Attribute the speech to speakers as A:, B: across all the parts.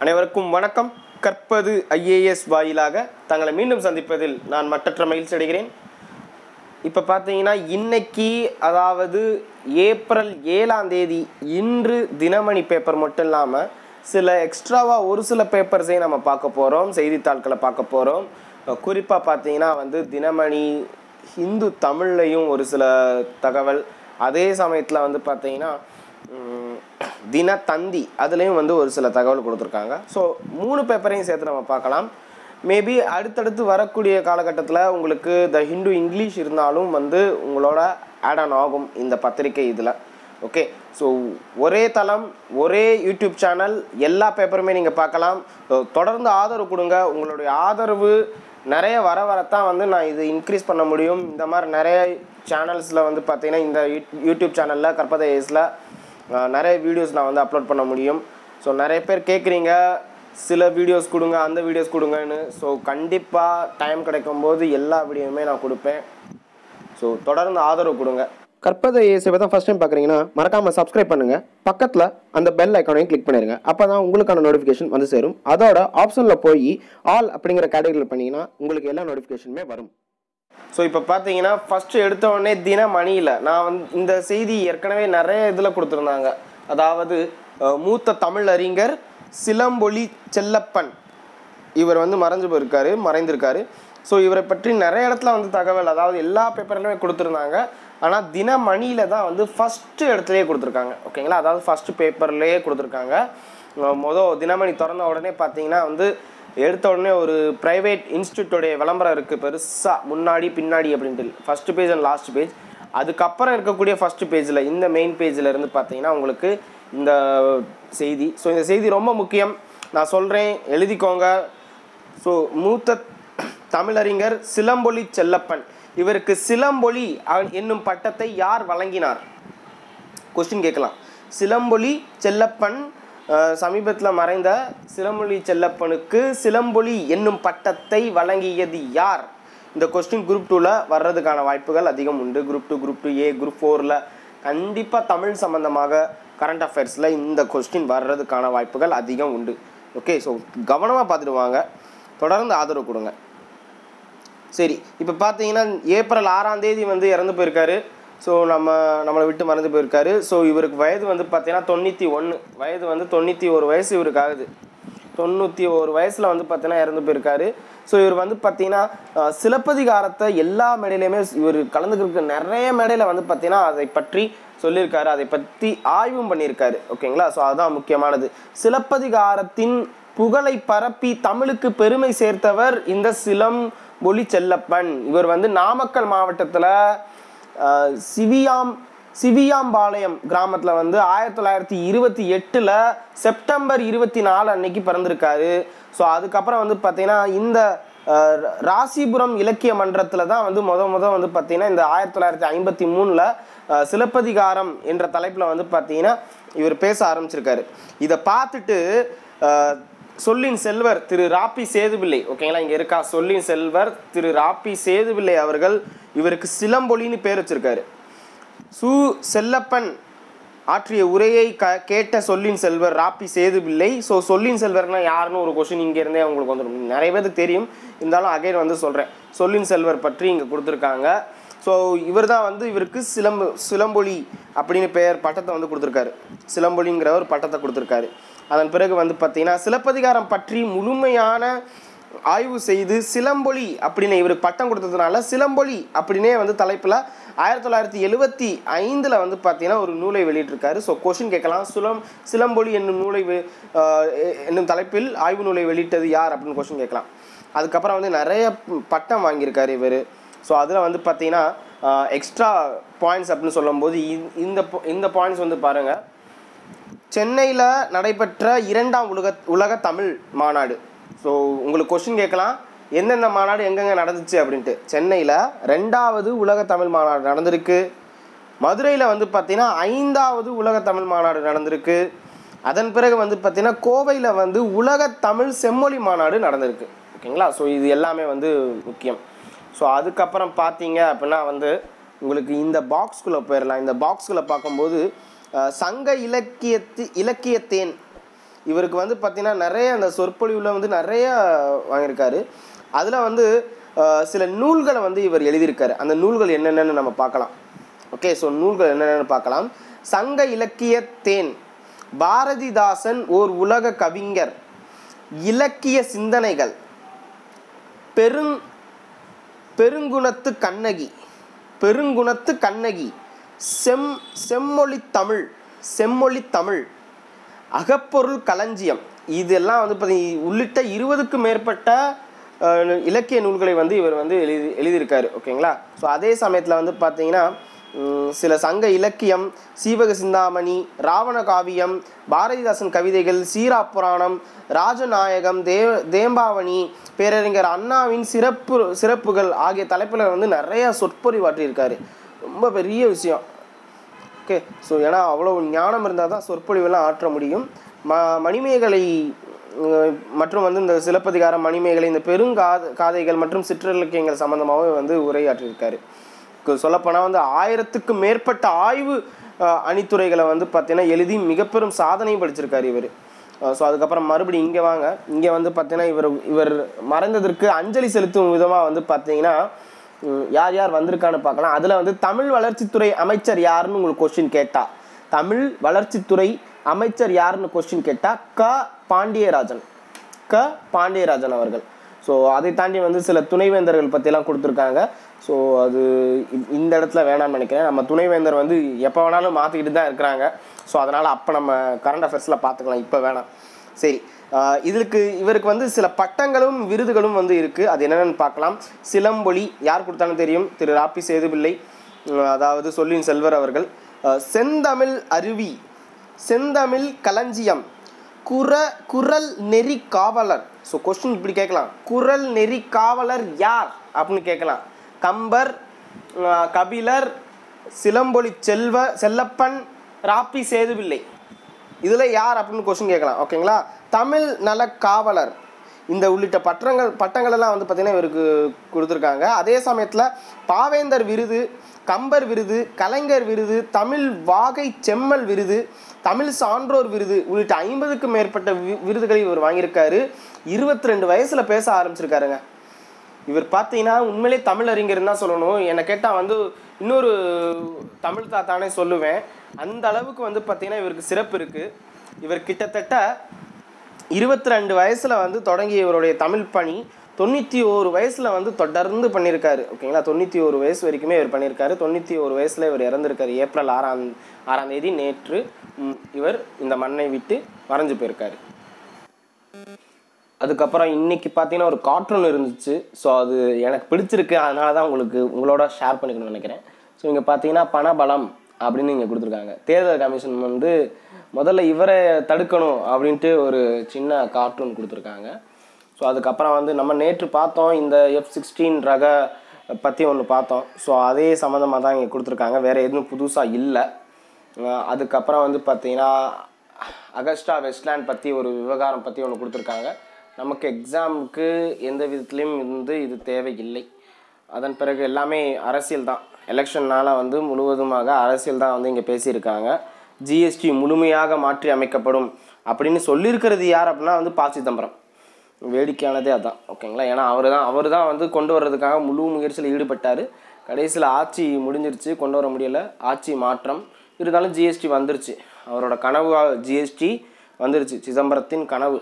A: அனைவருக்கும் வணக்கம். கற்பது ஐஏஎஸ் வாயிலாக தங்களை மீண்டும் சந்திப்பதில் நான் மற்றற்ற மகிழ்ச்சி அடைகிறேன். இப்போ பார்த்தீங்கன்னா இன்னைக்கு அதாவது ஏப்ரல் ஏழாம் தேதி இன்று தினமணி பேப்பர் மட்டும் இல்லாமல் சில எக்ஸ்ட்ராவாக ஒரு சில பேப்பர்ஸையும் நம்ம பார்க்க போகிறோம் செய்தித்தாள்களை பார்க்க போகிறோம் குறிப்பாக பார்த்தீங்கன்னா வந்து தினமணி ஹிந்து தமிழ்லையும் ஒரு சில தகவல். அதே சமயத்தில் வந்து பார்த்தீங்கன்னா தினத்தந்தி அதுலேயும் வந்து ஒரு சில தகவல் கொடுத்துருக்காங்க. ஸோ மூணு பேப்பரையும் சேர்த்து நம்ம பார்க்கலாம். மேபி அடுத்தடுத்து வரக்கூடிய காலகட்டத்தில் உங்களுக்கு த ஹிந்து இங்கிலீஷ் இருந்தாலும் வந்து உங்களோட ஆட் ஆன் ஆகும் இந்த பத்திரிக்கை இதில். ஓகே ஸோ ஒரே தளம் ஒரே யூடியூப் சேனல் எல்லா பேப்பருமே நீங்கள் பார்க்கலாம். தொடர்ந்து ஆதரவு கொடுங்க. உங்களுடைய ஆதரவு நிறைய வர வரத்தான் வந்து நான் இது இன்க்ரீஸ் பண்ண முடியும். இந்த மாதிரி நிறைய சேனல்ஸில் வந்து பார்த்திங்கன்னா இந்த யூ- யூடியூப் சேனலில் கற்பதை ஏஸில் நிறைய வீடியோஸ் நான் வந்து அப்லோட் பண்ண முடியும். ஸோ நிறைய பேர் கேட்குறீங்க சில வீடியோஸ் கொடுங்க அந்த வீடியோஸ் கொடுங்கன்னு. ஸோ கண்டிப்பாக டைம் கிடைக்கும்போது எல்லா வீடியோவுமே நான் கொடுப்பேன். ஸோ தொடர்ந்து ஆதரவு கொடுங்க. கற்பதை ஏசியை தான் ஃபஸ்ட் டைம் பார்க்குறீங்கன்னா மறக்காமல் சப்ஸ்கிரைப் பண்ணுங்கள் பக்கத்தில் அந்த பெல் ஐக்கானையும் கிளிக் பண்ணிடுங்க அப்போ தான் உங்களுக்கான நோட்டிஃபிகேஷன் வந்து சேரும். அதோட ஆப்ஷனில் போய் ஆல் அப்படிங்கிற கேட்டகரியில் பண்ணிங்கன்னா உங்களுக்கு எல்லா நோட்டிஃபிகேஷனுமே வரும். ஸோ இப்போ பார்த்தீங்கன்னா ஃபஸ்ட்டு எடுத்த உடனே தினமணியில் நான் வந்து இந்த செய்தி ஏற்கனவே நிறைய இதில் கொடுத்துருந்தாங்க. அதாவது மூத்த தமிழ் அறிஞர் சிலம்பொலி செல்லப்பன். இவர் வந்து மறைஞ்சு போயிருக்காரு மறைந்திருக்காரு. ஸோ இவரை பற்றி நிறைய இடத்துல வந்து தகவல் அதாவது எல்லா பேப்பர்லையுமே கொடுத்துருந்தாங்க. ஆனால் தினமணியில் தான் வந்து ஃபஸ்ட்டு இடத்துலையே கொடுத்துருக்காங்க. ஓகேங்களா? அதாவது ஃபஸ்ட்டு பேப்பர்லேயே கொடுத்துருக்காங்க. மொதல் தினமணி திறந்த உடனே பார்த்தீங்கன்னா வந்து எடுத்த உடனே ஒரு ப்ரைவேட் இன்ஸ்டியூட்டோடைய விளம்பரம் இருக்குது பெருசாக முன்னாடி பின்னாடி அப்படின்ட்டு. First page and last page அதுக்கப்புறம் இருக்கக்கூடிய ஃபஸ்ட்டு பேஜில் இந்த மெயின் பேஜில் இருந்து பார்த்தீங்கன்னா உங்களுக்கு இந்த செய்தி. ஸோ இந்த செய்தி ரொம்ப முக்கியம். நான் சொல்கிறேன் எழுதிக்கோங்க. ஸோ மூத்த தமிழறிஞர் சிலம்பொலி செல்லப்பன். இவருக்கு சிலம்பொலி என்னும் பட்டத்தை யார் வழங்கினார்? கொஸ்டின் கேட்கலாம். சிலம்பொலி செல்லப்பன் சமீபத்தில் மறைந்த சிலமொழி செல்லப்பனுக்கு சிலம்பொலி என்னும் பட்டத்தை வழங்கியது யார்? இந்த கொஸ்டின் குரூப் டூவில் வர்றதுக்கான வாய்ப்புகள் அதிகம் உண்டு. Group two group two A group ஃபோரில் கண்டிப்பாக தமிழ் சம்மந்தமாக கரண்ட் அஃபேர்ஸில் இந்த கொஸ்டின் வர்றதுக்கான வாய்ப்புகள் அதிகம் உண்டு. ஓகே ஸோ கவனமாக பார்த்துட்டு வாங்க. தொடர்ந்து ஆதரவு கொடுங்க. சரி இப்போ பார்த்தீங்கன்னா ஏப்ரல் ஆறாம் தேதி வந்து இறந்து போயிருக்காரு. ஸோ நம்ம நம்மளை விட்டு மறந்து போயிருக்காரு. ஸோ இவருக்கு வயது வந்து பார்த்தீங்கன்னா தொண்ணூற்றி ஒன்று வயது வந்து தொண்ணூற்றி ஒரு வயசு இவருக்கு ஆகுது. தொண்ணூற்றி ஒரு வயசில் வந்து பார்த்தீங்கன்னா இறந்து போயிருக்காரு. ஸோ இவர் வந்து பார்த்தீங்கன்னா சிலப்பதிகாரத்தை எல்லா மேடையிலையுமே இவர் கலந்துக்கிற நிறைய மேடையில் வந்து பார்த்தீங்கன்னா அதை பற்றி சொல்லியிருக்காரு. அதை பற்றி ஆய்வும் பண்ணியிருக்காரு. ஓகேங்களா? ஸோ அதுதான் முக்கியமானது. சிலப்பதிகாரத்தின் புகழை பரப்பி தமிழுக்கு பெருமை சேர்த்தவர் இந்த சிலம் ஒளி செல்லப்பன். இவர் வந்து நாமக்கல் மாவட்டத்தில் சிவியாம் சிவியாம்பாளையம் கிராமத்தில் வந்து ஆயிரத்தி தொள்ளாயிரத்தி இருபத்தி எட்டில் செப்டம்பர் இருபத்தி நாலு அன்னைக்கு பிறந்திருக்காரு. ஸோ அதுக்கப்புறம் வந்து பார்த்தீங்கன்னா இந்த ராசிபுரம் இலக்கிய மன்றத்தில் தான் வந்து முத முத வந்து பார்த்திங்கன்னா இந்த ஆயிரத்தி தொள்ளாயிரத்தி ஐம்பத்தி மூணில் சிலப்பதிகாரம் என்ற தலைப்பில் வந்து பார்த்தீங்கன்னா இவர் பேச ஆரம்பிச்சிருக்காரு. இதை பார்த்துட்டு சொல்லின் செல்வர் திரு ராப்பி சேதுபிள்ளை. ஓகேங்களா? இங்கே இருக்கா? சொல்லின் செல்வர் திரு ராப்பி சேதுபிள்ளை அவர்கள் இவருக்கு சிலம்பொலின்னு பேர் வச்சிருக்காரு. சு செல்லப்பன் ஆற்றிய உரையை க கேட்ட சொல்லின் செல்வர் ராப்பி சேதுபிள்ளை. ஸோ சொல்லின் செல்வர்னா யாருன்னு ஒரு கொஷின் இங்கேருந்தே அவங்களுக்கு வந்துடும். நிறைய பேருக்கு தெரியும். இருந்தாலும் அகைன் வந்து சொல்கிறேன் சொல்லின் செல்வர் பற்றி இங்கே கொடுத்துருக்காங்க. ஸோ இவர் தான் வந்து இவருக்கு சிலம்பு சிலம்பொலி அப்படின்னு பெயர் பட்டத்தை வந்து கொடுத்துருக்காரு. சிலம்பொலிங்கிற ஒரு பட்டத்தை கொடுத்துருக்காரு. அதன் பிறகு வந்து பார்த்தீங்கன்னா சிலப்பதிகாரம் பற்றி முழுமையான ஆய்வு செய்து சிலம்பொலி அப்படின்னு இவருக்கு பட்டம் கொடுத்ததுனால சிலம்பொலி அப்படின்னே வந்து தலைப்பில் ஆயிரத்தி தொள்ளாயிரத்தி எழுவத்தி ஐந்தில் வந்து பார்த்தீங்கன்னா ஒரு நூலை வெளியிட்டிருக்காரு. ஸோ கொஷின் கேட்கலாம். சுலம் சிலம்பொலி என்னும் நூலை வெ- என்னும் தலைப்பில் ஆய்வு நூலை வெளியிட்டது யார் அப்படின்னு கொஷின் கேட்கலாம். அதுக்கப்புறம் வந்து நிறைய பட்டம் வாங்கியிருக்காரு இவர். ஸோ அதில் வந்து பார்த்தீங்கன்னா எக்ஸ்ட்ரா பாயிண்ட்ஸ் அப்படின்னு சொல்லும்போது இந்த- இந்த இந்த பாயிண்ட்ஸ் வந்து பாருங்கள் சென்னையில் நடைபெற்ற இரண்டாம் உலக உலக தமிழ் மாநாடு. ஸோ உங்களுக்கு கொஷின் கேட்கலாம். எந்தெந்த மாநாடு எங்கெங்கே நடந்துச்சு அப்படின்ட்டு. சென்னையில் ரெண்டாவது உலக தமிழ் மாநாடு நடந்திருக்கு. மதுரையில் வந்து பார்த்தீங்கன்னா ஐந்தாவது உலக தமிழ் மாநாடு நடந்திருக்கு. அதன் பிறகு வந்து பார்த்திங்கன்னா கோவையில் வந்து உலக தமிழ் செம்மொழி மாநாடு நடந்திருக்கு. ஓகேங்களா? ஸோ இது எல்லாமே வந்து முக்கியம். ஸோ அதுக்கப்புறம் பார்த்தீங்க அப்படின்னா வந்து உங்களுக்கு இந்த பாக்ஸ்குள்ளே போயிடலாம். இந்த பாக்ஸ்குள்ளே பார்க்கும்போது சங்க இலக்கியத்து இலக்கியத்தேன். இவருக்கு வந்து பார்த்தீங்கன்னா நிறைய அந்த சொற்பொழிவில் வந்து நிறைய வாங்கியிருக்காரு. அதில் வந்து சில நூல்களை வந்து இவர் எழுதியிருக்காரு. அந்த நூல்கள் என்னென்னு நம்ம பார்க்கலாம். ஓகே ஸோ நூல்கள் என்னென்னு பார்க்கலாம். சங்க இலக்கிய தேன் பாரதிதாசன் ஓர் உலக கவிஞர். இலக்கிய சிந்தனைகள். பெருங் பெருங்குணத்து கண்ணகி. பெருங்குணத்து கண்ணகி. செம் செம்மொழி தமிழ் செம்மொழி தமிழ். அகப்பொருள் களஞ்சியம். இதெல்லாம் வந்து பாத்தீ உள்ளிட்ட இருபதுக்கும் மேற்பட்ட இலக்கிய நூல்களை வந்து இவர் வந்து எழுதி எழுதியிருக்காரு. ஓகேங்களா? ஸோ அதே சமயத்தில் வந்து பார்த்தீங்கன்னா சில சங்க இலக்கியம் சீவக சிந்தாமணி ராவண காவியம் பாரதிதாசன் கவிதைகள் சீரா புராணம் ராஜநாயகம் தேவ தேம்பாவணி பேரறிஞர் அண்ணாவின் சிறப்பு சிறப்புகள் ஆகிய தலைப்பில் வந்து நிறைய சொற்பொறிவாற்றியிருக்காரு ரொம்ப பெரிய விஷயம். ஓகே ஸோ ஏன்னா அவ்வளோ ஞானம் இருந்தால் தான் சொற்பொழிவெல்லாம் ஆற்ற முடியும். ம மணிமேகலை மற்றும் வந்து இந்த சிலப்பதிகாரம் மணிமேகலை இந்த பெருங்காத காதைகள் மற்றும் சிற்றிலக்கியங்கள் சம்மந்தமாகவே வந்து உரையாற்றியிருக்காரு. சொல்லப்போனால் வந்து ஆயிரத்துக்கு மேற்பட்ட ஆய்வு அணித்துறைகளை வந்து பார்த்தீங்கன்னா எழுதி மிகப்பெரும் சாதனையும் படிச்சிருக்காரு இவர். ஸோ அதுக்கப்புறம் மறுபடியும் இங்கே வாங்க. இங்கே வந்து பார்த்தீங்கன்னா இவர் இவர் மறைந்ததற்கு அஞ்சலி செலுத்தும் விதமாக வந்து பார்த்தீங்கன்னா யார் யார் வந்திருக்கான்னு பார்க்கலாம். அதில் வந்து தமிழ் வளர்ச்சித்துறை அமைச்சர் யாருன்னு உங்களுக்கு கொஸ்டின் கேட்டால் தமிழ் வளர்ச்சித்துறை அமைச்சர் யாருன்னு கொஸ்டின் கேட்டால் க. பாண்டியராஜன். க. பாண்டியராஜன் அவர்கள். ஸோ அதை தாண்டி வந்து சில துணைவேந்தர்கள் பற்றிலாம் கொடுத்துருக்காங்க. ஸோ அது இந்த இடத்துல வேணாம்னு நினைக்கிறேன். நம்ம துணைவேந்தர் வந்து எப்போ வேணாலும் மாற்றிக்கிட்டு தான் இருக்கிறாங்க. ஸோ அதனால் அப்போ நம்ம கரண்ட் அஃபேர்ஸில் பார்த்துக்கலாம். இப்போ வேணாம். சரி. ஆஹ் இதுக்கு இவருக்கு வந்து சில பட்டங்களும் விருதுகளும் வந்து இருக்குது அது என்னென்னு பார்க்கலாம். சிலம்பொலி யார் கொடுத்தாலும் தெரியும். திரு ராப்பி சேதுபிள்ளை அதாவது சொல்லின் செல்வர் அவர்கள். செந்தமிழ் அருவி செந்தமிழ் களஞ்சியம் குர குரல் நெறி காவலர். ஸோ கொஸ்டின் இப்படி கேட்கலாம். குரல் நெறி காவலர் யார்? அப்படின்னு கேட்கலாம். கம்பர் கபிலர் சிலம்பொலி செல்வ செல்லப்பன் ராப்பி சேதுபிள்ளை. இதில் யார் அப்படின்னு கொஸ்டின் கேட்கலாம். ஓகேங்களா தமிழ் நல காவலர். இந்த உள்ளிட்ட பட்டங்கள் பட்டங்களெல்லாம் வந்து பார்த்திங்கன்னா இவருக்கு கொடுத்துருக்காங்க. அதே சமயத்தில் பாவேந்தர் விருது கம்பர் விருது கலைஞர் விருது தமிழ் வாகை செம்மல் விருது தமிழ் சான்றோர் விருது உள்ளிட்ட ஐம்பதுக்கும் மேற்பட்ட வி- விருதுகளை இவர் வாங்கியிருக்காரு. இருபத்தி ரெண்டு வயசில் பேச ஆரம்பிச்சிருக்காருங்க. இவர் பார்த்தீங்கன்னா உண்மையிலே தமிழ் தான் சொல்லணும். என்னை கேட்டால் வந்து இன்னொரு தமிழ் தாத்தானே சொல்லுவேன். அந்த அளவுக்கு வந்து பார்த்தீங்கன்னா இவருக்கு சிறப்பு இருக்குது இவர் கிட்டத்தட்ட இருபத்தி ரெண்டு வயசில் வந்து தொடங்கிய இவருடைய தமிழ் பணி தொண்ணூற்றி ஒரு வயசில் வந்து தொடர்ந்து பண்ணியிருக்காரு ஓகேங்களா? தொண்ணூற்றி ஒரு வயசு வரைக்குமே இவர் பண்ணியிருக்காரு தொண்ணூற்றி ஒரு வயசில் இவர் இறந்திருக்காரு. ஏப்ரல் ஆறாம் ஆறாம் தேதி நேற்று இவர் இந்த மண்ணை விட்டு மறைஞ்சு போயிருக்காரு. அதுக்கப்புறம் இன்னைக்கு பார்த்தீங்கன்னா ஒரு கார்ட்டூன் இருந்துச்சு. ஸோ அது எனக்கு பிடிச்சிருக்கு. அதனால தான் உங்களுக்கு உங்களோட ஷேர் பண்ணிக்கணும்னு நினைக்கிறேன். ஸோ இங்கே பார்த்தீங்கன்னா பணபலம் அப்படின்னு இங்கே கொடுத்துருக்காங்க. தேர்தல் கமிஷன் வந்து முதல்ல இவரை தடுக்கணும் அப்படின்ட்டு ஒரு சின்ன கார்ட்டூன் கொடுத்துருக்காங்க. ஸோ அதுக்கப்புறம் வந்து நம்ம நேற்று பார்த்தோம் இந்த எஃப் சிக்ஸ்டீன் ரக பற்றி ஒன்று பார்த்தோம். ஸோ அதே சம்மந்தமாக தான் இங்கே கொடுத்துருக்காங்க. வேறு எதுவும் புதுசாக இல்லை. அதுக்கப்புறம் வந்து பார்த்தீங்கன்னா அகஸ்டா வெஸ்ட்லேண்ட் பற்றி ஒரு விவகாரம் பற்றி ஒன்று கொடுத்துருக்காங்க. நமக்கு எக்ஸாமுக்கு எந்த விதத்துலேயும் வந்து இது தேவையில்லை. அதன் பிறகு எல்லாமே அரசியல் தான். எலெக்ஷன்னால் வந்து முழுவதுமாக அரசியல் தான் வந்து இங்கே பேசியிருக்காங்க. ஜிஎஸ்டி முழுமையாக மாற்றி அமைக்கப்படும் அப்படின்னு சொல்லியிருக்கிறது யார் அப்படின்னா வந்து ப. சிதம்பரம். வேடிக்கையானதே அதுதான் ஓகேங்களா? ஏன்னா அவர் தான் அவர் தான் வந்து கொண்டு வர்றதுக்காக முழு முயற்சியில் ஈடுபட்டார். கடைசியில் ஆட்சி முடிஞ்சிருச்சு கொண்டு வர முடியல. ஆட்சி மாற்றம். இருந்தாலும் ஜிஎஸ்டி வந்துருச்சு. அவரோட கனவு ஜிஎஸ்டி வந்துருச்சு. சிதம்பரத்தின் கனவு.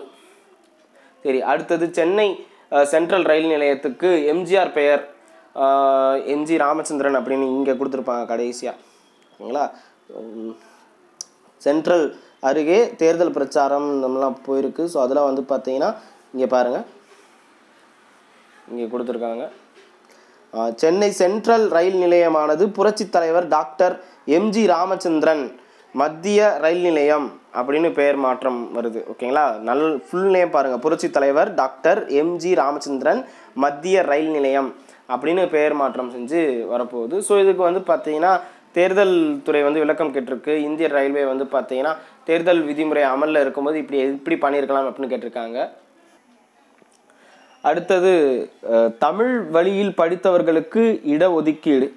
A: சரி அடுத்தது சென்னை சென்ட்ரல் ரயில் நிலையத்துக்கு எம்ஜிஆர் பெயர் எம்ஜி ராமச்சந்திரன் அப்படின்னு இங்கே கொடுத்துருப்பாங்க கடைசியாக ஓகேங்களா? சென்ட்ரல் அருகே தேர்தல் பிரச்சாரம் நம்மலாம் போயிருக்கு. ஸோ அதெல்லாம் வந்து பார்த்தீங்கன்னா இங்கே பாருங்கள் இங்கே கொடுத்துருக்காங்க. சென்னை சென்ட்ரல் ரயில் நிலையமானது புரட்சித் தலைவர் டாக்டர் எம்ஜி ராமச்சந்திரன் மத்திய ரயில் நிலையம் அப்படின்னு பெயர் மாற்றம் வருது. ஓகேங்களா? நல் ஃபுல் நேம் பாருங்கள் புரட்சித் தலைவர் டாக்டர் எம்ஜி ராமச்சந்திரன் மத்திய ரயில் நிலையம். அப்படின்னு பெயர் மாற்றம் செஞ்சு வரப்போகுது. ஸோ இதுக்கு வந்து பார்த்தீங்கன்னா தேர்தல் துறை வந்து விளக்கம் கேட்டிருக்கு. இந்திய ரயில்வே வந்து பார்த்தீங்கன்னா தேர்தல் விதிமுறை அமலில் இருக்கும்போது இப்படி எப்படி பண்ணியிருக்கலாம் அப்படின்னு கேட்டிருக்காங்க. அடுத்தது தமிழ் வழியில் படித்தவர்களுக்கு இடஒதுக்கீடு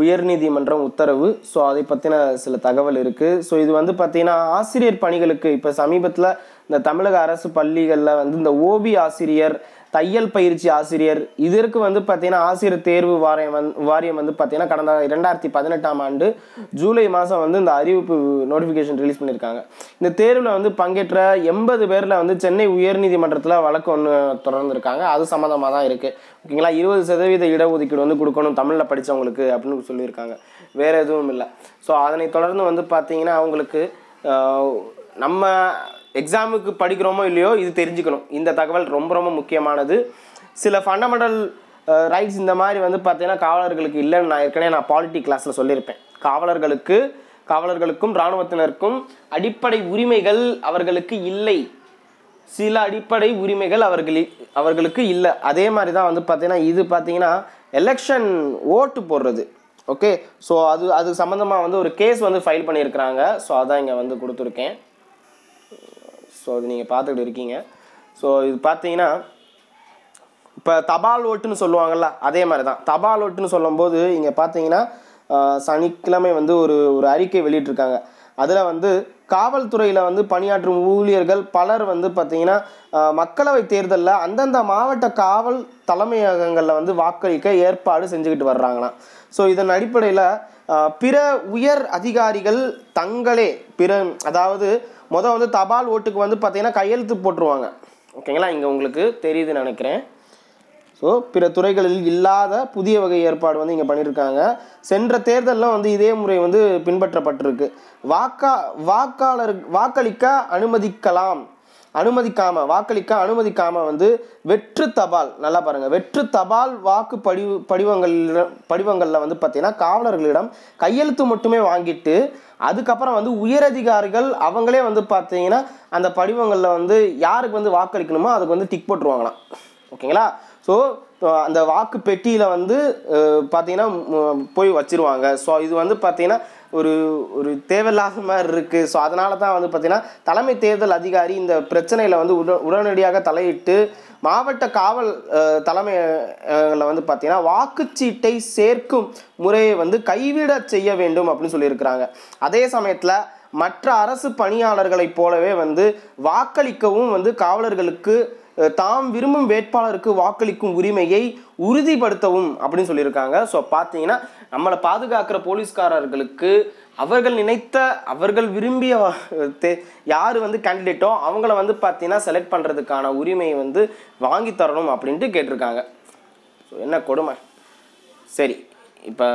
A: உயர்நீதிமன்றம் உத்தரவு. ஸோ அதை பற்றின சில தகவல் இருக்குது ஸோ இது வந்து பார்த்திங்கன்னா ஆசிரியர் பணிகளுக்கு இப்போ சமீபத்தில் இந்த தமிழக அரசு பள்ளிகளில் வந்து இந்த ஓபி ஆசிரியர் தையல் பயிற்சி ஆசிரியர். இதற்கு வந்து பார்த்தீங்கன்னா ஆசிரியர் தேர்வு வாரியம் வந்து வாரியம் வந்து பார்த்தீங்கன்னா கடந்த ரெண்டாயிரத்தி பதினெட்டாம் ஆண்டு ஜூலை மாதம் வந்து இந்த அறிவிப்பு நோட்டிஃபிகேஷன் ரிலீஸ் பண்ணியிருக்காங்க இந்த தேர்வில் வந்து பங்கேற்ற எண்பது பேரில் வந்து சென்னை உயர்நீதிமன்றத்தில் வழக்கு ஒன்று தொடர்ந்துருக்காங்க. அது சம்மந்தமாக தான் இருக்குது ஓகேங்களா? இருபது சதவீத இடஒதுக்கீடு வந்து கொடுக்கணும் தமிழில் படித்தவங்களுக்கு அப்படின்னு சொல்லியிருக்காங்க. வேறு எதுவும் இல்லை. ஸோ அதனை தொடர்ந்து வந்து பார்த்தீங்கன்னா அவங்களுக்கு நம்ம எக்ஸாமுக்கு படிக்கிறோமோ இல்லையோ இது தெரிஞ்சுக்கணும். இந்த தகவல் ரொம்ப ரொம்ப முக்கியமானது. சில ஃபண்டமெண்டல் ரைட்ஸ் இந்த மாதிரி வந்து பார்த்தீங்கன்னா காவலர்களுக்கு இல்லைன்னு நான் ஏற்கனவே நான் பாலிட்டி கிளாஸில் சொல்லியிருப்பேன். காவலர்களுக்கு காவலர்களுக்கும் இராணுவத்தினருக்கும் அடிப்படை உரிமைகள் அவர்களுக்கு இல்லை. சில அடிப்படை உரிமைகள் அவர்கள் அவர்களுக்கு இல்லை. அதே மாதிரி தான் வந்து பார்த்தீங்கன்னா இது பார்த்தீங்கன்னா எலெக்ஷன் ஓட்டு போடுறது. ஓகே ஸோ அது அது சம்மந்தமாக வந்து ஒரு கேஸ் வந்து ஃபைல் பண்ணியிருக்கிறாங்க. ஸோ அதான் இங்கே வந்து கொடுத்துருக்கேன். ஸோ அது நீங்கள் பார்த்துக்கிட்டு இருக்கீங்க. ஸோ இது பார்த்தீங்கன்னா இப்போ தபால் ஓட்டுன்னு சொல்லுவாங்கல்ல அதே மாதிரி தான் தபால் ஓட்டுன்னு சொல்லும்போது இங்கே பார்த்தீங்கன்னா சனிக்கிழமை வந்து ஒரு ஒரு அறிக்கை வெளியிட்டிருக்காங்க. அதில் வந்து காவல்துறையில் வந்து பணியாற்றும் ஊழியர்கள் பலர் வந்து பார்த்திங்கன்னா மக்களவை தேர்தலில் அந்தந்த மாவட்ட காவல் தலைமையகங்களில் வந்து வாக்களிக்க ஏற்பாடு செஞ்சுக்கிட்டு வர்றாங்களாம். ஸோ இதன் அடிப்படையில் பிற உயர் அதிகாரிகள் தங்களே பிற அதாவது மொதல் வந்து தபால் ஓட்டுக்கு வந்து பார்த்தீங்கன்னா கையெழுத்து போட்டுருவாங்க. ஓகேங்களா? இங்கே உங்களுக்கு தெரியுதுன்னு நினைக்கிறேன். ஸோ பிற துறைகளில் இல்லாத புதிய வகை ஏற்பாடு வந்து இங்கே பண்ணியிருக்காங்க சென்ற தேர்தலில் வந்து இதே முறை வந்து பின்பற்றப்பட்டிருக்கு. வாக்கா வாக்காளர் வாக்களிக்க அனுமதிக்கலாம். அனுமதிக்காம வாக்களிக்க அனுமதிக்காம வந்து வெற்று தபால் நல்லா பாருங்க. வெற்று தபால் வாக்கு படிவு படிவங்கள் படிவங்களில் வந்து பார்த்தீங்கன்னா காவலர்களிடம் கையெழுத்து மட்டுமே வாங்கிட்டு அதுக்கப்புறம் வந்து உயரதிகாரிகள் அவங்களே வந்து பார்த்தீங்கன்னா அந்த படிவங்களில் வந்து யாருக்கு வந்து வாக்களிக்கணுமோ அதுக்கு வந்து டிக் போட்டுருவாங்களாம். ஓகேங்களா? ஸோ அந்த வாக்கு பெட்டியில் வந்து பார்த்தீங்கன்னா போய் வச்சிருவாங்க. ஸோ இது வந்து பார்த்தீங்கன்னா ஒரு ஒரு தேவையில்லாத மாதிரி இருக்குது ஸோ அதனால தான் வந்து பார்த்திங்கன்னா தலைமை தேர்தல் அதிகாரி இந்த பிரச்சனையில் வந்து உட உடனடியாக தலையிட்டு மாவட்ட காவல் தலைமையில் வந்து பார்த்தீங்கன்னா வாக்குச்சீட்டை சேர்க்கும் முறையை வந்து கைவிட செய்ய வேண்டும் அப்படின்னு சொல்லியிருக்கிறாங்க. அதே சமயத்தில் மற்ற அரசு பணியாளர்களைப் போலவே வந்து வாக்களிக்கவும் வந்து காவலர்களுக்கு தாம் விரும்பும் வேட்பாளருக்கு வாக்களிக்கும் உரிமையை உறுதிப்படுத்தவும் அப்படின்னு சொல்லியிருக்காங்க. ஸோ பார்த்தீங்கன்னா நம்மளை பாதுகாக்கிற போலீஸ்காரர்களுக்கு அவர்கள் நினைத்த அவர்கள் விரும்பிய தே யார் வந்து கேண்டிடேட்டோ அவங்கள வந்து பார்த்தீங்கன்னா செலக்ட் பண்ணுறதுக்கான உரிமையை வந்து வாங்கி தரணும் அப்படின்ட்டு கேட்டிருக்காங்க. ஸோ என்ன கொடுமை? சரி இப்போ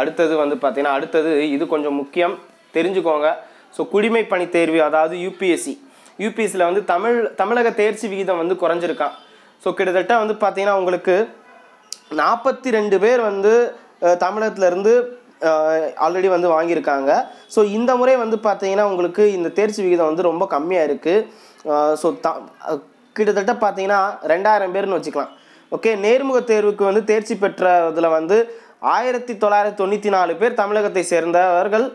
A: அடுத்தது வந்து பார்த்தீங்கன்னா அடுத்தது இது கொஞ்சம் முக்கியம். தெரிஞ்சுக்கோங்க. ஸோ குடிமை பணி தேர்வு அதாவது யூபிஎஸ்சி யூபிஎஸ்சியில் வந்து தமிழ் தமிழக தேர்ச்சி விகிதம் வந்து குறைஞ்சிருக்கான் ஸோ கிட்டத்தட்ட வந்து பார்த்திங்கன்னா உங்களுக்கு நாற்பத்தி ரெண்டு பேர் வந்து தமிழகத்துலேருந்து தமிழகத்துல இருந்து ஆல்ரெடி வந்து வாங்கியிருக்காங்க. ஸோ இந்த முறை வந்து பார்த்தீங்கன்னா உங்களுக்கு இந்த தேர்ச்சி விகிதம் வந்து ரொம்ப கம்மியாக இருக்குது ஸோ த கிட்டத்தட்ட பார்த்தீங்கன்னா ரெண்டாயிரம் பேர்னு வச்சுக்கலாம். ஓகே நேர்முக தேர்வுக்கு வந்து தேர்ச்சி பெற்றதில் வந்து ஆயிரத்தி தொள்ளாயிரத்தி தொண்ணூற்றி நாலு பேர் தமிழகத்தை சேர்ந்தவர்கள்.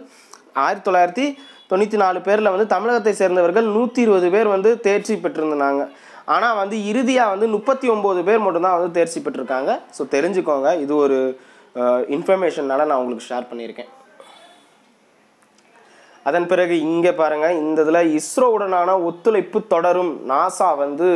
A: ஆயிரத்தி தொள்ளாயிரத்தி தொண்ணூற்றி நாலு பேரில் வந்து தமிழகத்தை சேர்ந்தவர்கள் நூற்றி இருபது பேர் வந்து தேர்ச்சி பெற்றிருந்தாங்க. ஆனால் வந்து இறுதியாக வந்து முப்பத்தி ஒம்பது பேர் மட்டும்தான் வந்து தேர்ச்சி பெற்றிருக்காங்க. ஸோ தெரிஞ்சுக்கோங்க. இது ஒரு இன்ஃபர்மேஷனால் நான் உங்களுக்கு ஷேர் பண்ணியிருக்கேன். அதன் பிறகு இங்கே பாருங்கள் இந்த இதில் இஸ்ரோவுடனான ஒத்துழைப்பு தொடரும். நாசா வந்து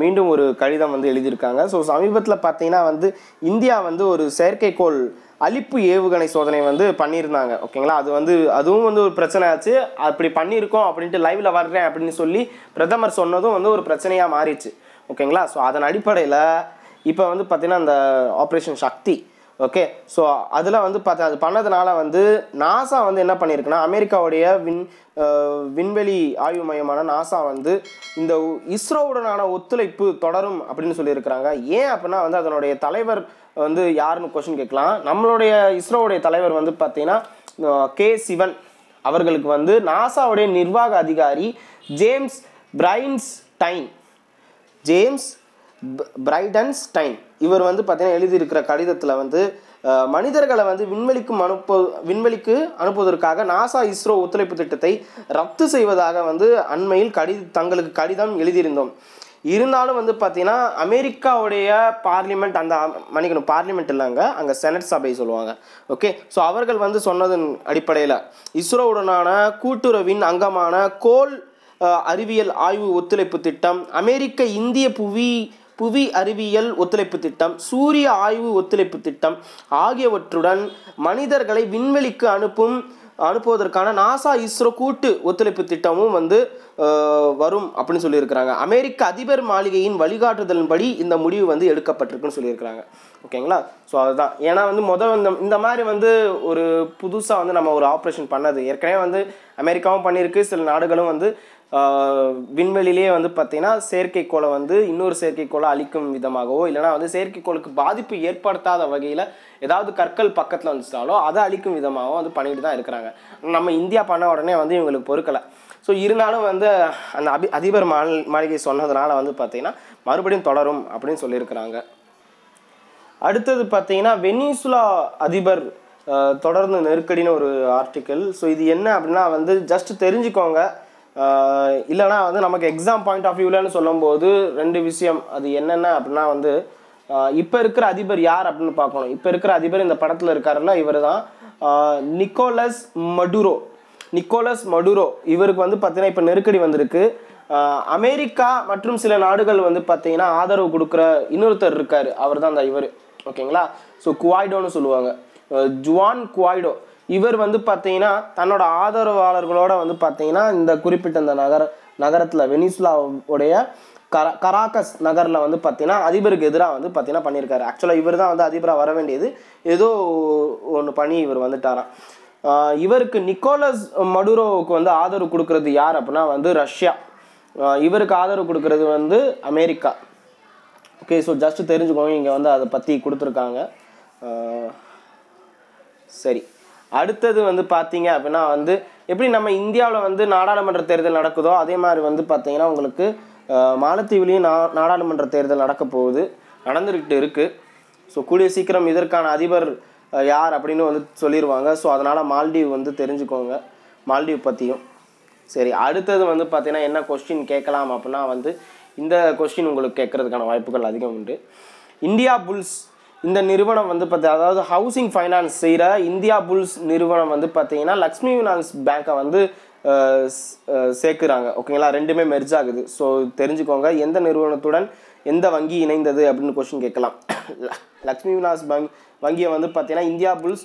A: மீண்டும் ஒரு கடிதம் வந்து எழுதியிருக்காங்க. ஸோ சமீபத்தில் பார்த்தீங்கன்னா வந்து இந்தியா வந்து ஒரு செயற்கைக்கோள் அழிப்பு ஏவுகணை சோதனை வந்து பண்ணியிருந்தாங்க ஓகேங்களா? அது வந்து அதுவும் வந்து ஒரு பிரச்சனை ஆச்சு அப்படி பண்ணியிருக்கோம் அப்படின்ட்டு லைவில் வர்றேன் அப்படின்னு சொல்லி பிரதமர் சொன்னதும் வந்து ஒரு பிரச்சனையாக மாறிடுச்சு ஓகேங்களா? ஸோ அதன் அடிப்படையில் இப்போ வந்து பார்த்தீங்கன்னா அந்த ஆப்ரேஷன் சக்தி ஓகே ஸோ அதில் வந்து பார்த்தா அது பண்ணதுனால வந்து நாசா வந்து என்ன பண்ணியிருக்குன்னா அமெரிக்காவுடைய விண் விண்வெளி ஆய்வு மையமான நாசா வந்து இந்த இஸ்ரோவுடனான ஒத்துழைப்பு தொடரும் அப்படின்னு சொல்லியிருக்கிறாங்க. ஏன் அப்படின்னா வந்து அதனுடைய தலைவர் வந்து யாருன்னு கொஷின் கேட்கலாம். நம்மளுடைய இஸ்ரோவுடைய தலைவர் வந்து பார்த்தீங்கன்னா கே சிவன் அவர்களுக்கு வந்து நாசாவுடைய நிர்வாக அதிகாரி James Bridenstine James Bridenstine இவர் வந்து பார்த்திங்கன்னா எழுதியிருக்கிற கடிதத்தில் வந்து மனிதர்களை வந்து விண்வெளிக்கு அனுப்பு விண்வெளிக்கு அனுப்புவதற்காக நாசா இஸ்ரோ ஒத்துழைப்பு திட்டத்தை ரத்து செய்வதாக வந்து அண்மையில் கடி தங்களுக்கு கடிதம் எழுதியிருந்தோம். இருந்தாலும் வந்து பார்த்திங்கன்னா அமெரிக்காவுடைய பார்லிமெண்ட் அந்த மன்னிக்கணும் பார்லிமெண்ட் இல்லைங்க அங்கே செனட் சபை சொல்லுவாங்க. ஓகே ஸோ அவர்கள் வந்து சொன்னதன் அடிப்படையில் இஸ்ரோவுடனான கூட்டுறவின் அங்கமான கோல் அறிவியல் ஆய்வு ஒத்துழைப்பு திட்டம் அமெரிக்க இந்திய புவி புவி அறிவியல் ஒத்துழைப்பு திட்டம் சூரிய ஆய்வு ஒத்துழைப்பு திட்டம் ஆகியவற்றுடன் மனிதர்களை விண்வெளிக்கு அனுப்பும் அனுப்புவதற்கான நாசா இஸ்ரோ கூட்டு ஒத்துழைப்பு திட்டமும் வந்து வரும் அப்படின்னு சொல்லியிருக்கிறாங்க. அமெரிக்க அதிபர் மாளிகையின் வழிகாட்டுதலின்படி இந்த முடிவு வந்து எடுக்கப்பட்டிருக்குன்னு சொல்லியிருக்கிறாங்க. ஓகேங்களா? ஸோ அதுதான். ஏன்னா வந்து முதல் இந்த இந்த மாதிரி வந்து ஒரு புதுசாக வந்து நம்ம ஒரு ஆப்ரேஷன் பண்ணது. ஏற்கனவே வந்து அமெரிக்காவும் பண்ணியிருக்கு. சில நாடுகளும் வந்து விண்வெளியிலேயே வந்து பார்த்தீங்கன்னா செயற்கைக்கோளை வந்து இன்னொரு செயற்கைக்கோளை அழிக்கும் விதமாகவோ இல்லைனா வந்து செயற்கைக்கோளுக்கு பாதிப்பு ஏற்படுத்தாத வகையில் ஏதாவது கற்கள் பக்கத்தில் வந்துச்சிட்டாலோ அதை அழிக்கும் விதமாகவும் வந்து பண்ணிட்டு தான் இருக்கிறாங்க. நம்ம இந்தியா பண்ண உடனே வந்து இவங்களுக்கு பொறுக்கலை. ஸோ இருந்தாலும் வந்து அந்த அபி அதிபர் மாள் மாளிகை சொன்னதுனால வந்து பார்த்தீங்கன்னா மறுபடியும் தொடரும் அப்படின்னு சொல்லியிருக்கிறாங்க. அடுத்தது பார்த்தீங்கன்னா வெனிசுலா அதிபர் தொடர்ந்து நெருக்கடின்னு ஒரு ஆர்டிக்கல் ஸோ இது என்ன அப்படின்னா வந்து ஜஸ்ட் தெரிஞ்சுக்கோங்க. இல்லைனா வந்து நமக்கு எக்ஸாம் பாயிண்ட் ஆஃப் வியூலன்னு சொல்லும்போது ரெண்டு விஷயம். அது என்னென்ன அப்படின்னா வந்து இப்போ இருக்கிற அதிபர் யார் அப்படின்னு பார்க்கணும். இப்போ இருக்கிற அதிபர் இந்த படத்தில் இருக்காருல்ல இவர் தான் நிக்கோலஸ் மடுரோ. Nicolas Maduro. இவருக்கு வந்து பார்த்தீங்கன்னா இப்போ நெருக்கடி வந்திருக்கு. அமெரிக்கா மற்றும் சில நாடுகள் வந்து பார்த்தீங்கன்னா ஆதரவு கொடுக்குற இன்னொருத்தர் இருக்கார். அவர் தான் அந்த இவர். ஓகேங்களா? ஸோ குவாய்டோன்னு சொல்லுவாங்க. Juan Guaido. இவர் வந்து பார்த்தீங்கன்னா தன்னோட ஆதரவாளர்களோட வந்து பார்த்தீங்கன்னா இந்த குறிப்பிட்ட இந்த நகர நகரத்தில் வெனிசுலாவுடைய கரா கராக்கஸ் நகரில் வந்து பார்த்தீங்கன்னா அதிபருக்கு எதிராக வந்து பார்த்தீங்கன்னா பண்ணியிருக்காரு. ஆக்சுவலாக இவர் தான் வந்து அதிபராக வர வேண்டியது. ஏதோ ஒன்று பண்ணி இவர் வந்துட்டாராம். இவருக்கு நிக்கோலஸ் மடுரோவுக்கு வந்து ஆதரவு கொடுக்கறது யார் அப்படின்னா வந்து ரஷ்யா. இவருக்கு ஆதரவு கொடுக்கறது வந்து அமெரிக்கா. ஓகே ஸோ ஜஸ்ட் தெரிஞ்சுக்கோங்க இங்கே வந்து அதை பற்றி கொடுத்துருக்காங்க. சரி. அடுத்தது வந்து பார்த்தீங்க அப்படின்னா வந்து எப்படி நம்ம இந்தியாவில் வந்து நாடாளுமன்ற தேர்தல் நடக்குதோ அதே மாதிரி வந்து பார்த்தீங்கன்னா உங்களுக்கு மாலத்தீவுலேயும் நா நாடாளுமன்ற தேர்தல் நடக்க போகுது நடந்துக்கிட்டு இருக்குது ஸோ கூடிய சீக்கிரம் இதற்கான அதிபர் யார் அப்படின்னு வந்து சொல்லிடுவாங்க ஸோ அதனால் மால்டீவ் வந்து தெரிஞ்சுக்கோங்க மால்டீவ் பற்றியும் சரி அடுத்தது வந்து பார்த்தீங்கன்னா என்ன கொஸ்டின் கேட்கலாம் அப்படின்னா வந்து இந்த கொஸ்டின் உங்களுக்கு கேட்குறதுக்கான வாய்ப்புகள் அதிகம் உண்டு. இந்தியா புல்ஸ் இந்த நிறுவனம் வந்து பார்த்தா அதாவது ஹவுசிங் ஃபைனான்ஸ் செய்கிற இந்தியா புல்ஸ் நிறுவனம் வந்து பார்த்தீங்கன்னா லக்ஷ்மி ஃபினான்ஸ் பேங்க்கை வந்து சேர்க்குறாங்க. ஓகேங்களா ரெண்டுமே மெர்ஜ் ஆகுது. ஸோ தெரிஞ்சுக்கோங்க எந்த நிறுவனத்துடன் எந்த வங்கி இணைந்தது அப்படின்னு கொஷின் கேட்கலாம். லக்ஷ்மி விலாஸ் பேங்க் வங்கியை வந்து பார்த்தீங்கன்னா இந்தியா புல்ஸ்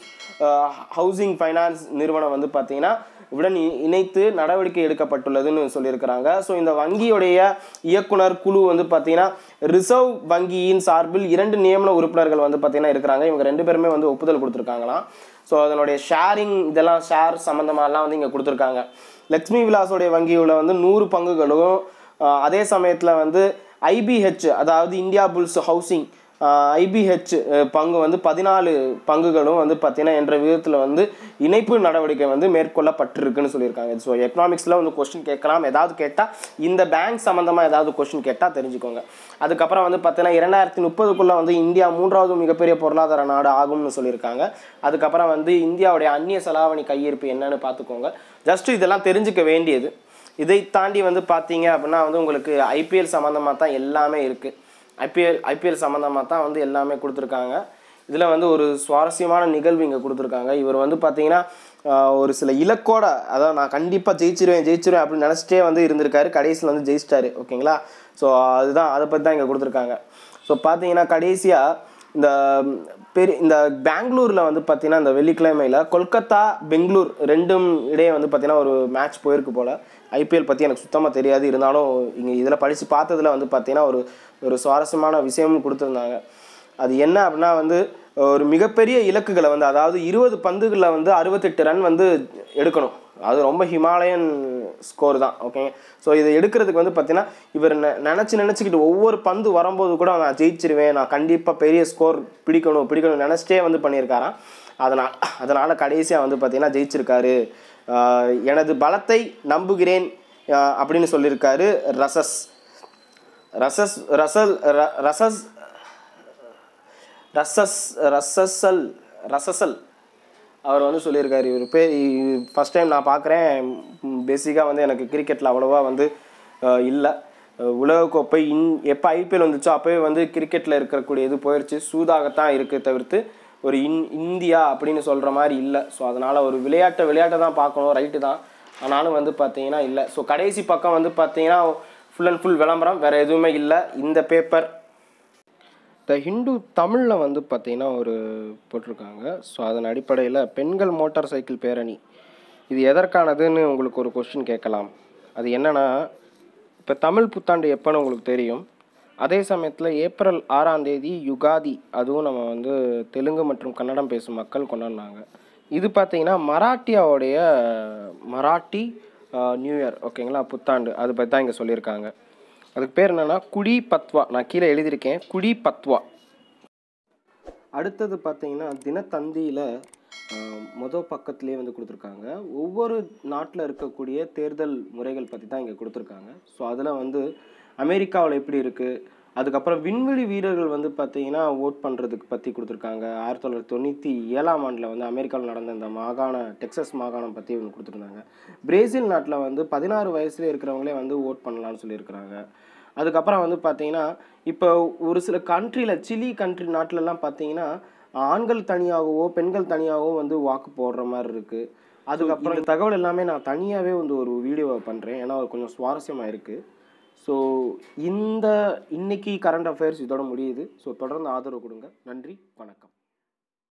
A: ஹவுசிங் ஃபைனான்ஸ் நிறுவனம் வந்து பார்த்தீங்கன்னா உடன் இணைத்து நடவடிக்கை எடுக்கப்பட்டுள்ளதுன்னு சொல்லியிருக்கிறாங்க. ஸோ இந்த வங்கியுடைய இயக்குனர் குழு வந்து பார்த்தீங்கன்னா ரிசர்வ் வங்கியின் சார்பில் இரண்டு நியமன உறுப்பினர்கள் வந்து பார்த்தீங்கன்னா இருக்கிறாங்க. இவங்க ரெண்டு பேருமே வந்து ஒப்புதல் கொடுத்துருக்காங்களாம். ஸோ அதனுடைய ஷேரிங் இதெல்லாம் ஷேர் சம்மந்தமாகலாம் வந்து இங்கே கொடுத்துருக்காங்க. லக்ஷ்மி விலாஸோடைய வங்கியில் வந்து நூறு பங்குகளும் அதே சமயத்தில் வந்து ஐபிஹெச் அதாவது இந்தியா புல்ஸ் ஹவுசிங் ஐபிஹெச் பங்கு வந்து பதினாலு பங்குகளும் வந்து பார்த்தீங்கன்னா என்ற விதத்தில் வந்து இணைப்பு நடவடிக்கை வந்து மேற்கொள்ளப்பட்டிருக்குன்னு சொல்லியிருக்காங்க. ஸோ எக்கனாமிக்ஸில் வந்து கொஸ்டின் கேட்கலாம். ஏதாவது கேட்டால் இந்த பேங்க் சம்மந்தமாக ஏதாவது கொஸ்டின் கேட்டால் தெரிஞ்சுக்கோங்க. அதுக்கப்புறம் வந்து பார்த்தீங்கன்னா இரண்டாயிரத்தி முப்பதுக்குள்ளே வந்து இந்தியா மூன்றாவது மிகப்பெரிய பொருளாதார நாடு ஆகும்னு சொல்லியிருக்காங்க. அதுக்கப்புறம் வந்து இந்தியாவுடைய அந்நிய செலாவணி கையிருப்பு என்னன்னு பார்த்துக்கோங்க ஜஸ்ட் இதெல்லாம் தெரிஞ்சுக்க வேண்டியது. இதை தாண்டி வந்து பார்த்தீங்க அப்படின்னா வந்து உங்களுக்கு ஐபிஎல் சம்மந்தமாக தான் எல்லாமே இருக்குது ஐபிஎல் ஐபிஎல் சம்மந்தமாக தான் வந்து எல்லாமே கொடுத்துருக்காங்க. இதில் வந்து ஒரு சுவாரஸ்யமான நிகழ்வு இங்கே கொடுத்துருக்காங்க. இவர் வந்து பார்த்தீங்கன்னா ஒரு சில இலக்கோட அதாவது நான் கண்டிப்பாக ஜெயிச்சிருவேன் ஜெயிச்சிருவேன் அப்படின்னு நினச்சிட்டே வந்து இருந்திருக்காரு. கடைசியில் வந்து ஜெயிச்சிட்டாரு ஓகேங்களா? ஸோ அதுதான் அதை பற்றி தான் இங்கே கொடுத்துருக்காங்க. ஸோ பார்த்தீங்கன்னா கடைசியாக இந்த பெரிய இந்த பெங்களூரில் வந்து பார்த்தீங்கன்னா இந்த வெள்ளிக்கிழமையில் கொல்கத்தா பெங்களூர் ரெண்டும் இடையே வந்து பார்த்தீங்கன்னா ஒரு மேட்ச் போயிருக்கு போல். ஐபிஎல் பற்றி எனக்கு சுத்தமாக தெரியாது. இருந்தாலும் இங்கே இதில் படித்து பார்த்ததுல வந்து பார்த்திங்கன்னா ஒரு ஒரு சுவாரஸ்யமான விஷயமும் கொடுத்துருந்தாங்க. அது என்ன அப்படின்னா வந்து ஒரு மிகப்பெரிய இலக்குகளை வந்து அதாவது இருபது பந்துகளில் வந்து அறுபத்தெட்டு ரன் வந்து எடுக்கணும். அது ரொம்ப ஹிமாலயன் ஸ்கோர் தான் ஓகேங்க ஸோ இதை எடுக்கிறதுக்கு வந்து பார்த்தீங்கன்னா இவர் நினச்சி நினச்சிக்கிட்டு ஒவ்வொரு பந்து வரும்போது கூட நான் ஜெயிச்சிருவேன் நான் கண்டிப்பாக பெரிய ஸ்கோர் பிடிக்கணும் பிடிக்கணும் நினச்சிட்டே வந்து பண்ணியிருக்காராம். அதனால் அதனால் கடைசியாக வந்து பார்த்தீங்கன்னா ஜெயிச்சிருக்காரு. எனது பலத்தை நம்புகிறேன் அப்படின்னு சொல்லியிருக்காரு ரசஸ். ரசஸ் ரசல் ர- ரசஸ் ரசஸ் ரசசல் ரசசல். அவர் வந்து சொல்லியிருக்காரு இவர் பே ஃபஸ்ட் டைம் நான் பார்க்குறேன் பேசிக்காக வந்து எனக்கு கிரிக்கெட்டில் அவ்வளோவா வந்து இல்லை. உலகக்கோப்பை இன் எப்போ ஐபிஎல் வந்துச்சோ அப்போவே வந்து கிரிக்கெட்டில் இருக்கக்கூடிய இது போயிடுச்சு சூதாகத்தான் இருக்குது தவிர்த்து ஒரு இன் இந்தியா அப்படின்னு சொல்கிற மாதிரி இல்லை. ஸோ அதனால் ஒரு விளையாட்டை விளையாட்டை தான் பார்க்கணும் ரைட்டு தான். ஆனாலும் வந்து பார்த்தீங்கன்னா இல்லை. ஸோ கடைசி பக்கம் வந்து பார்த்தீங்கன்னா ஃபுல் அண்ட் ஃபுல் விளம்பரம் வேறு எதுவுமே இல்லை. இந்த பேப்பர் த ஹிந்து தமிழில் வந்து பார்த்திங்கன்னா ஒரு போட்டிருக்காங்க. ஸோ அதன் அடிப்படையில் பெண்கள் மோட்டார் சைக்கிள் பேரணி. இது எதற்கானதுன்னு உங்களுக்கு ஒரு கொஸ்டின் கேட்கலாம். அது என்னென்னா இப்போ தமிழ் புத்தாண்டு எப்போன்னு உங்களுக்கு தெரியும். அதே சமயத்தில் ஏப்ரல் ஆறாம் தேதி யுகாதி அதுவும் நம்ம வந்து தெலுங்கு மற்றும் கன்னடம் பேசும் மக்கள் கொண்டாடினாங்க. இது பார்த்தீங்கன்னா மராட்டியாவுடைய மராட்டி நியூ இயர் ஓகேங்களா புத்தாண்டு. அது பற்றி தான் இங்கே சொல்லியிருக்காங்க. அதுக்கு பேர் என்னென்னா குடி பத்வா நான் கீழே எழுதியிருக்கேன் குடி பத்வா அடுத்தது பார்த்தீங்கன்னா தினத்தந்தியில் மொதல் பக்கத்துலேயே வந்து கொடுத்துருக்காங்க. ஒவ்வொரு நாட்டில் இருக்கக்கூடிய தேர்தல் முறைகள் பற்றி தான் இங்கே கொடுத்துருக்காங்க. ஸோ அதில் வந்து அமெரிக்காவில் எப்படி இருக்குது அதுக்கப்புறம் விண்வெளி வீரர்கள் வந்து பார்த்தீங்கன்னா ஓட் பண்ணுறதுக்கு பற்றி கொடுத்துருக்காங்க. ஆயிரத்தி தொள்ளாயிரத்தி தொண்ணூற்றி ஏழாம் ஆண்டில் வந்து அமெரிக்காவில் நடந்த இந்த மாகாண டெக்சஸ் மாகாணம் பற்றி ஒன்று கொடுத்துருந்தாங்க. பிரேசில் நாட்டில் வந்து பதினாறு வயசுல இருக்கிறவங்களே வந்து ஓட் பண்ணலான்னு சொல்லியிருக்கிறாங்க. அதுக்கப்புறம் வந்து பார்த்தீங்கன்னா இப்போ ஒரு சில கண்ட்ரியில் சிலி கண்ட்ரி நாட்டிலலாம் பார்த்தீங்கன்னா ஆண்கள் தனியாகவோ பெண்கள் தனியாகவோ வந்து வாக்கு போடுற மாதிரி இருக்குது அதுக்கப்புறம் இந்த தகவல் எல்லாமே நான் தனியாகவே வந்து ஒரு வீடியோவை பண்ணுறேன் ஏன்னா அது கொஞ்சம் சுவாரஸ்யமாக இருக்குது ஸோ இந்த இன்னைக்கு கரண்ட் அஃபேர்ஸ் இதோட முடியுது. ஸோ தொடர்ந்து ஆதரவு கொடுங்க. நன்றி வணக்கம்.